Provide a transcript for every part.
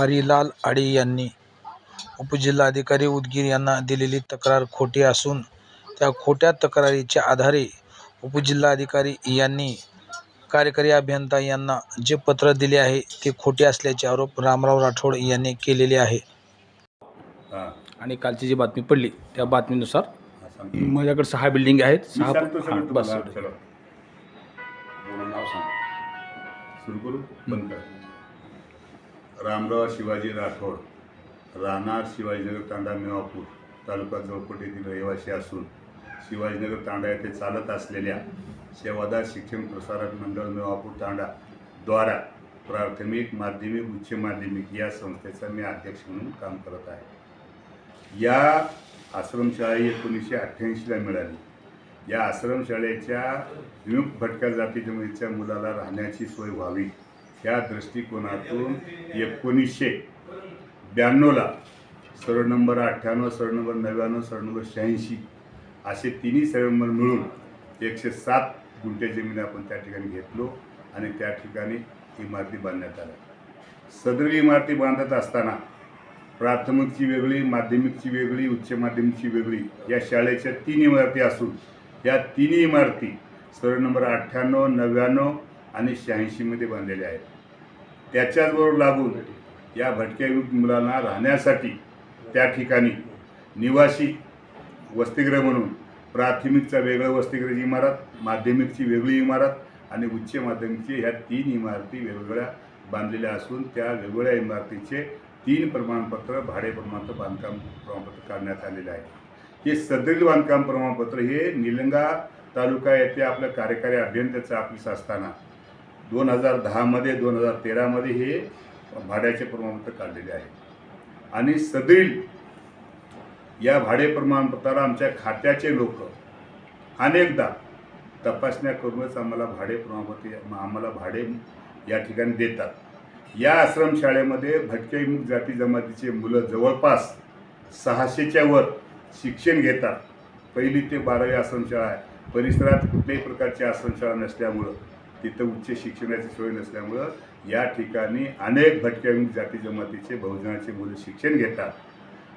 हरिलाल आडे यांनी उपजिल्हाधिकारी उदगीर यांना दिलेली तक्रार खोटी असून त्या खोट्या तक्रारीच्या आधारे उपजिल्हाधिकारी यांनी कार्यकारी अभियंता यांना जे पत्र दिले आहे ते खोटे असल्याचे आरोप रामराव राठोड यांनी केलेले आहे. हां. आणि कालची जी बातमी पडली त्या बातमीनुसार. माझ्याकडे सहा बिल्डिंग आहेत सहा हां, बस नाव सांग. सुरू करू बंद कर. रामराव शिवाजी राठोड राहणार शिवाजीनगर तांडा मेवापूर तालुका जळकोट येथील रहिवासी असून शिवाजीनगर तांडा येथे चालत असलेल्या सेवादार शिक्षण प्रसारक मंडळ मेवापूर तांडा द्वारा प्राथमिक माध्यमिक उच्च माध्यमिक या संस्थेचा मी अध्यक्ष म्हणून काम करत आहे. या आश्रमशाळा एकोणीसशे अठ्ठ्याऐंशीला मिळाली. या आश्रमशाळेच्या विमुख भटक्या जाती जमातीच्या मुलाला राहण्याची सोय व्हावी. ह्या दृष्टिकोनातून एकोणीसशे ब्याण्णवला सर्व नंबर अठ्ठ्याण्णव सरळ नंबर नव्याण्णव सरळ नंबर शहाऐंशी असे तिन्ही सरळ नंबर मिळून एकशे सात गुंठे जमीन आपण त्या ठिकाणी घेतलो आणि त्या ठिकाणी इमारती बांधण्यात आल्या. सदर इमारती बांधत असताना प्राथमिकची वेगळी माध्यमिकची वेगळी उच्च माध्यमिकची वेगळी या शाळेच्या तीन इमारती असून या तिन्ही इमारती सर्व नंबर अठ्ठ्याण्णव नव्याण्णव आणि शहाऐंशीमध्ये बांधलेल्या आहेत. त्याच्याचबरोबर लागून या भटक्या मुलांना राहण्यासाठी त्या ठिकाणी निवासी वसतिगृह म्हणून प्राथमिकचा वेगळं वसतिगृहाची इमारत माध्यमिकची वेगळी इमारत आणि उच्च माध्यमिकची ह्या तीन इमारती वेगवेगळ्या बांधलेल्या असून त्या वेगवेगळ्या इमारतीचे तीन प्रमाणपत्र भाडे प्रमाणपत्र बांधकाम प्रमाणपत्र काढण्यात आलेले आहे. हे सदरील बांधकाम प्रमाणपत्र हे निलंगा तालुका येथे आपल्या कार्यकारी अभियंत्याचं ऑफिस असताना दोन हजार दहामध्ये दोन हजार तेरामध्ये हे भाड्याचे प्रमाणपत्र काढलेले आहे. आणि सदरील या भाडे प्रमाणपत्राला आमच्या खात्याचे लोक अनेकदा तपासण्या करूनच आम्हाला भाडे प्रमाणपत्र आम्हाला भाडे या ठिकाणी देतात. या आश्रमशाळेमध्ये भटकेमुख जाती जमातीचे मुलं जवळपास सहाशेच्या वर शिक्षण घेतात. पहिली ते बारावी आश्रमशाळा आहे. परिसरात कुठल्याही प्रकारची आश्रमशाळा नसल्यामुळं तिथं उच्च शिक्षणाची सोय नसल्यामुळं या ठिकाणी अनेक भटक्या जाती जमातीचे बहुजनाचे मुलं शिक्षण घेतात.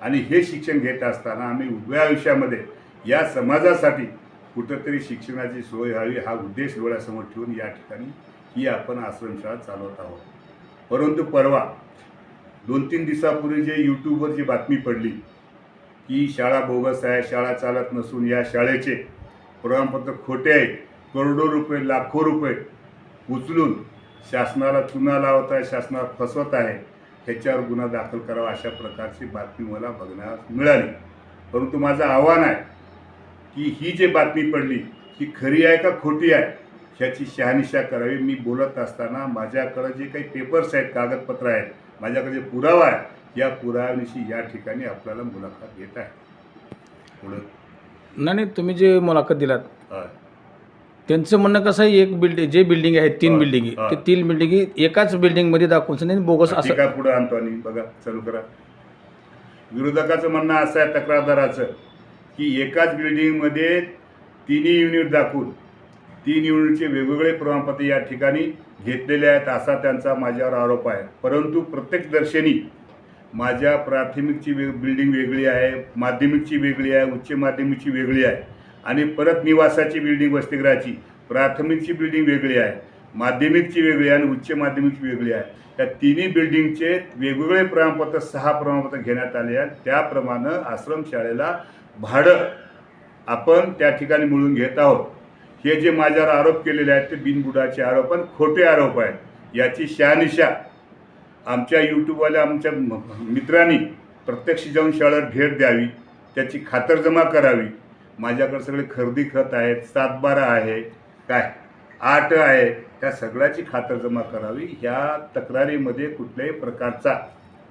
आणि हे शिक्षण घेत असताना आम्ही उभ्या आयुष्यामध्ये या समाजासाठी कुठंतरी शिक्षणाची सोय व्हावी हा उद्देश डोळ्यासमोर ठेवून या ठिकाणी ही आपण आश्रमशाळा चालवत आहोत. परंतु परवा दोन तीन दिवसापूर्वी जे यूट्यूबवर जी बातमी पडली की शाळा बोगस आहे शाळा चालत नसून या शाळेचे प्रमाणपत्र खोटे आहे करोडो रुपये लाखो रुपये उचलून शासनाला चुना लावत आहे शासनाला फसवत आहे ह्याच्यावर गुन्हा दाखल करावा अशा प्रकारची बातमी मला बघण्यास मिळाली. परंतु माझं आव्हान आहे की ही जी बातमी पडली ही खरी आहे का खोटी आहे ह्याची शहानिशा करावी. मी बोलत असताना माझ्याकडं जे काही पेपर्स आहेत कागदपत्र आहेत माझ्याकडे जे पुरावा आहे या पुराव्याविषयी या ठिकाणी आपल्याला मुलाखत घेत आहे पुढं. नाही नाही तुम्ही जे मुलाखत दिलात त्यांचं म्हणणं कसं आहे एक बिल्डिंग जे बिल्डिंग आहेत तीन बिल्डिंगी हा. ते तीन बिल्डिंगी एकाच बिल्डिंगमध्ये दाखवून नाही बोगस असं. आहे पुढं आणतो आणि बघा चालू करा. विरोधकाचं म्हणणं असं आहे तक्रारदाराचं की एकाच बिल्डिंगमध्ये तिन्ही युनिट दाखवून तीन युनिटचे वेगवेगळे प्रमाणपत्र या ठिकाणी घेतलेले आहेत असा त्यांचा माझ्यावर आरोप आहे. परंतु प्रत्येक दर्शनी माझ्या प्राथमिकची बिल्डिंग वेगळी आहे माध्यमिकची वेगळी आहे उच्च माध्यमिकची वेगळी आहे. आणि परत निवासाची बिल्डिंग वसतिगृहाची. प्राथमिकची बिल्डिंग वेगळी आहे. माध्यमिकची वेगळी आहे आणि उच्च माध्यमिकची वेगळी आहे. त्या तिन्ही बिल्डिंगचे वेगवेगळे प्रमाणपत्र सहा प्रमाणपत्र घेण्यात आले आहेत. त्याप्रमाणे आश्रमशाळेला भाडं आपण त्या ठिकाणी मिळून घेत आहोत. हे जे माझ्यावर आरोप केलेले आहेत ते बिनबुडाचे आरोप आणि खोटे आरोप आहेत. याची शहानिशा आमच्या यूट्यूबवाल्या आमच्या म- मित्रांनी प्रत्यक्ष जाऊन शाळेत भेट द्यावी. त्याची खातरजमा करावी. माझ्याकडे सगळे खरेदी खत आहेत सातबारा आहे काय? आठ आहे. त्या सगळ्याची खातरजमा करावी. ह्या तक्रारीमध्ये कुठल्याही प्रकारचा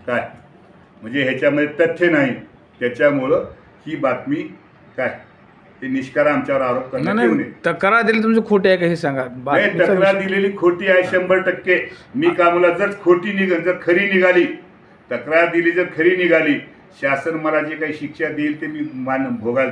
काय? म्हणजे ह्याच्यामध्ये तथ्य नाही. त्याच्यामुळं ही बातमी काय? ते निष्कारा आमच्यावर आरोप करण्यात येऊ नाही नये. तक्रार दिली तुमची खोटी आहे का हे सांगा? नाही तक्रार दिलेली खोटी आहे शंभर टक्के. मी का मला जर खोटी निघ जर खरी निघाली तक्रार दिली जर खरी निघाली शासन मला जे काही शिक्षा देईल ते मी मान भोगायला